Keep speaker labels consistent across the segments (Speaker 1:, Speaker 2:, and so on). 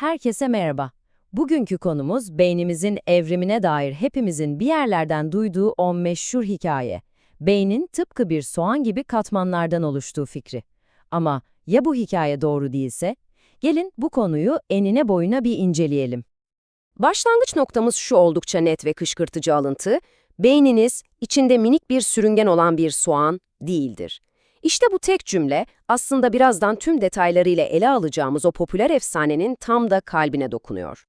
Speaker 1: Herkese merhaba. Bugünkü konumuz beynimizin evrimine dair hepimizin bir yerlerden duyduğu o meşhur hikaye. Beynin tıpkı bir soğan gibi katmanlardan oluştuğu fikri. Ama ya bu hikaye doğru değilse? Gelin bu konuyu enine boyuna bir inceleyelim.
Speaker 2: Başlangıç noktamız şu oldukça net ve kışkırtıcı alıntı, beyniniz içinde minik bir sürüngen olan bir soğan değildir. İşte bu tek cümle aslında birazdan tüm detaylarıyla ele alacağımız o popüler efsanenin tam da kalbine dokunuyor.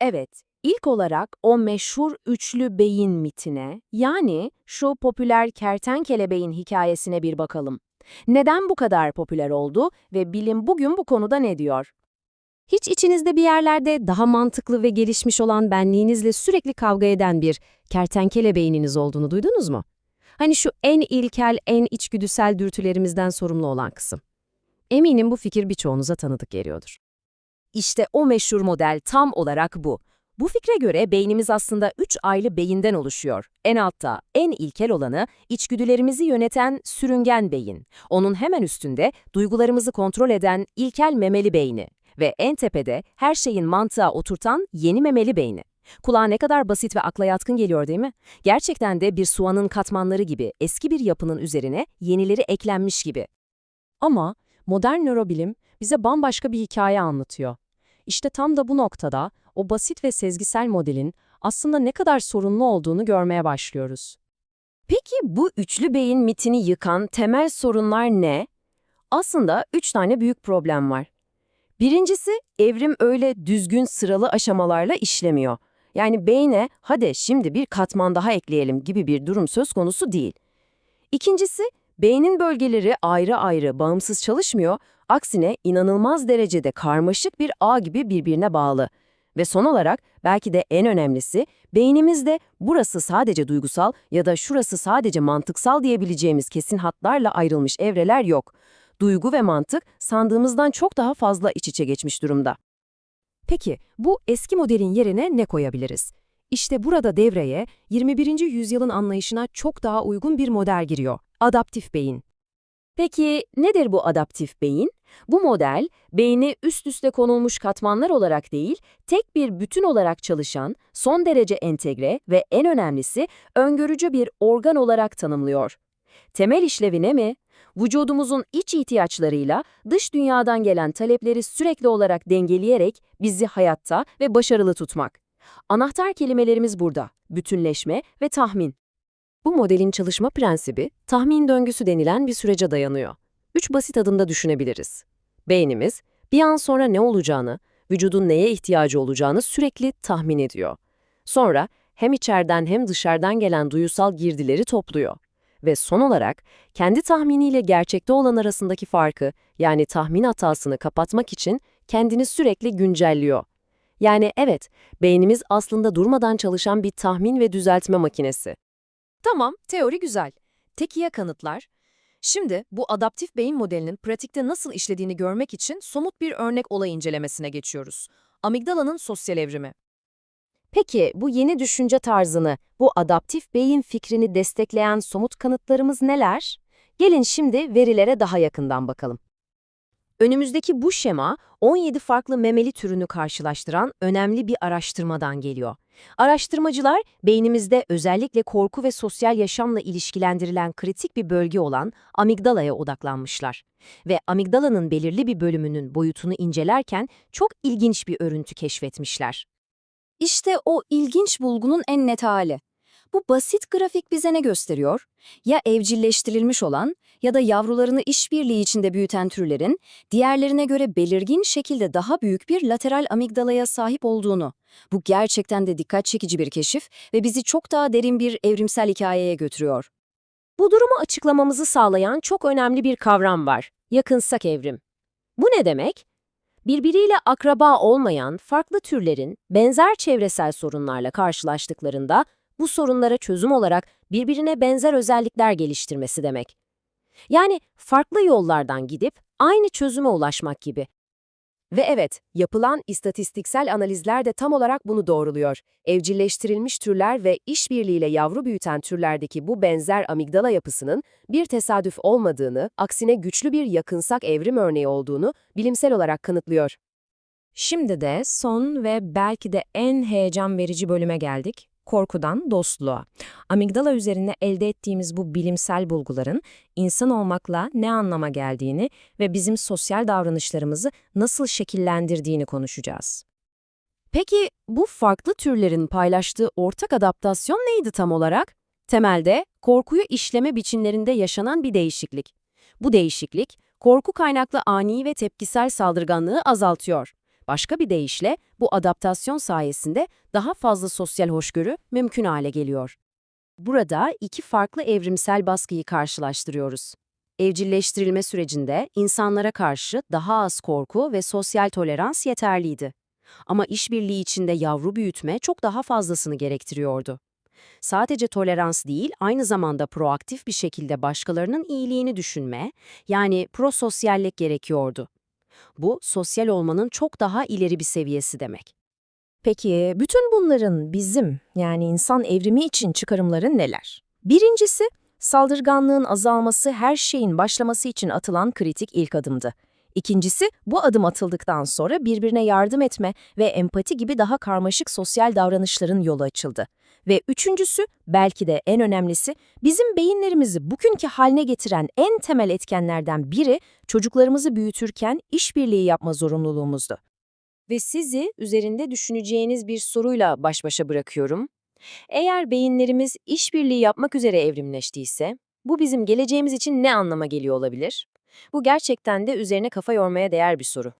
Speaker 2: Evet, ilk olarak o meşhur üçlü beyin mitine, yani şu popüler kertenkele beyin hikayesine bir bakalım. Neden bu kadar popüler oldu ve bilim bugün bu konuda ne diyor? Hiç içinizde bir yerlerde daha mantıklı ve gelişmiş olan benliğinizle sürekli kavga eden bir kertenkele beyniniz olduğunu duydunuz mu? Hani şu en ilkel, en içgüdüsel dürtülerimizden sorumlu olan kısım. Eminim bu fikir birçoğunuza tanıdık geliyordur. İşte o meşhur model tam olarak bu. Bu fikre göre beynimiz aslında üç ayrı beyinden oluşuyor. En altta, en ilkel olanı, içgüdülerimizi yöneten sürüngen beyin. Onun hemen üstünde, duygularımızı kontrol eden ilkel memeli beyni. Ve en tepede, her şeyin mantığa oturtan yeni memeli beyni. Kulağa ne kadar basit ve akla yatkın geliyor değil mi? Gerçekten de bir soğanın katmanları gibi eski bir yapının üzerine yenileri eklenmiş gibi. Ama modern nörobilim bize bambaşka bir hikaye anlatıyor. İşte tam da bu noktada o basit ve sezgisel modelin aslında ne kadar sorunlu olduğunu görmeye başlıyoruz. Peki bu üçlü beyin mitini yıkan temel sorunlar ne? Aslında üç tane büyük problem var. Birincisi, evrim öyle düzgün sıralı aşamalarla işlemiyor. Yani beyne hadi şimdi bir katman daha ekleyelim gibi bir durum söz konusu değil. İkincisi, beynin bölgeleri ayrı ayrı bağımsız çalışmıyor, aksine inanılmaz derecede karmaşık bir ağ gibi birbirine bağlı. Ve son olarak belki de en önemlisi, beynimizde burası sadece duygusal ya da şurası sadece mantıksal diyebileceğimiz kesin hatlarla ayrılmış evreler yok. Duygu ve mantık sandığımızdan çok daha fazla iç içe geçmiş durumda. Peki bu eski modelin yerine ne koyabiliriz? İşte burada devreye 21. yüzyılın anlayışına çok daha uygun bir model giriyor. Adaptif beyin. Peki nedir bu adaptif beyin? Bu model, beyni üst üste konulmuş katmanlar olarak değil, tek bir bütün olarak çalışan, son derece entegre ve en önemlisi öngörücü bir organ olarak tanımlıyor. Temel işlevi ne mi? Vücudumuzun iç ihtiyaçlarıyla dış dünyadan gelen talepleri sürekli olarak dengeleyerek bizi hayatta ve başarılı tutmak. Anahtar kelimelerimiz burada, bütünleşme ve tahmin. Bu modelin çalışma prensibi, tahmin döngüsü denilen bir sürece dayanıyor. Üç basit adımda düşünebiliriz. Beynimiz, bir an sonra ne olacağını, vücudun neye ihtiyacı olacağını sürekli tahmin ediyor. Sonra hem içeriden hem dışarıdan gelen duyusal girdileri topluyor. Ve son olarak kendi tahminiyle gerçekte olan arasındaki farkı, yani tahmin hatasını kapatmak için kendini sürekli güncelliyor. Yani evet, beynimiz aslında durmadan çalışan bir tahmin ve düzeltme makinesi. Tamam, teori güzel. Tek ya kanıtlar? Şimdi bu adaptif beyin modelinin pratikte nasıl işlediğini görmek için somut bir örnek olay incelemesine geçiyoruz. Amigdalanın sosyal evrimi. Peki bu yeni düşünce tarzını, bu adaptif beyin fikrini destekleyen somut kanıtlarımız neler? Gelin şimdi verilere daha yakından bakalım. Önümüzdeki bu şema 17 farklı memeli türünü karşılaştıran önemli bir araştırmadan geliyor. Araştırmacılar beynimizde özellikle korku ve sosyal yaşamla ilişkilendirilen kritik bir bölge olan amigdalaya odaklanmışlar. Ve amigdalanın belirli bir bölümünün boyutunu incelerken çok ilginç bir örüntü keşfetmişler. İşte o ilginç bulgunun en net hali. Bu basit grafik bize ne gösteriyor? Ya evcilleştirilmiş olan ya da yavrularını işbirliği içinde büyüten türlerin diğerlerine göre belirgin şekilde daha büyük bir lateral amigdalaya sahip olduğunu. Bu gerçekten de dikkat çekici bir keşif ve bizi çok daha derin bir evrimsel hikayeye götürüyor. Bu durumu açıklamamızı sağlayan çok önemli bir kavram var. Yakınsak evrim. Bu ne demek? Birbiriyle akraba olmayan farklı türlerin benzer çevresel sorunlarla karşılaştıklarında bu sorunlara çözüm olarak birbirine benzer özellikler geliştirmesi demek. Yani farklı yollardan gidip aynı çözüme ulaşmak gibi. Ve evet, yapılan istatistiksel analizler de tam olarak bunu doğruluyor. Evcilleştirilmiş türler ve işbirliğiyle yavru büyüten türlerdeki bu benzer amigdala yapısının bir tesadüf olmadığını, aksine güçlü bir yakınsak evrim örneği olduğunu bilimsel olarak kanıtlıyor. Şimdi de son ve belki de en heyecan verici bölüme geldik. Korkudan dostluğa. Amigdala üzerine elde ettiğimiz bu bilimsel bulguların insan olmakla ne anlama geldiğini ve bizim sosyal davranışlarımızı nasıl şekillendirdiğini konuşacağız. Peki bu farklı türlerin paylaştığı ortak adaptasyon neydi tam olarak? Temelde korkuyu işleme biçimlerinde yaşanan bir değişiklik. Bu değişiklik, korku kaynaklı ani ve tepkisel saldırganlığı azaltıyor. Başka bir deyişle bu adaptasyon sayesinde daha fazla sosyal hoşgörü mümkün hale geliyor. Burada iki farklı evrimsel baskıyı karşılaştırıyoruz. Evcilleştirilme sürecinde insanlara karşı daha az korku ve sosyal tolerans yeterliydi. Ama işbirliği içinde yavru büyütme çok daha fazlasını gerektiriyordu. Sadece tolerans değil, aynı zamanda proaktif bir şekilde başkalarının iyiliğini düşünme, yani prososyallik gerekiyordu. Bu, sosyal olmanın çok daha ileri bir seviyesi demek. Peki, bütün bunların bizim, yani insan evrimi için çıkarımları neler? Birincisi, saldırganlığın azalması her şeyin başlaması için atılan kritik ilk adımdı. İkincisi, bu adım atıldıktan sonra birbirine yardım etme ve empati gibi daha karmaşık sosyal davranışların yolu açıldı. Ve üçüncüsü, belki de en önemlisi, bizim beyinlerimizi bugünkü haline getiren en temel etkenlerden biri çocuklarımızı büyütürken işbirliği yapma zorunluluğumuzdu. Ve sizi üzerinde düşüneceğiniz bir soruyla baş başa bırakıyorum. Eğer beyinlerimiz işbirliği yapmak üzere evrimleştiyse, bu bizim geleceğimiz için ne anlama geliyor olabilir? Bu gerçekten de üzerine kafa yormaya değer bir soru.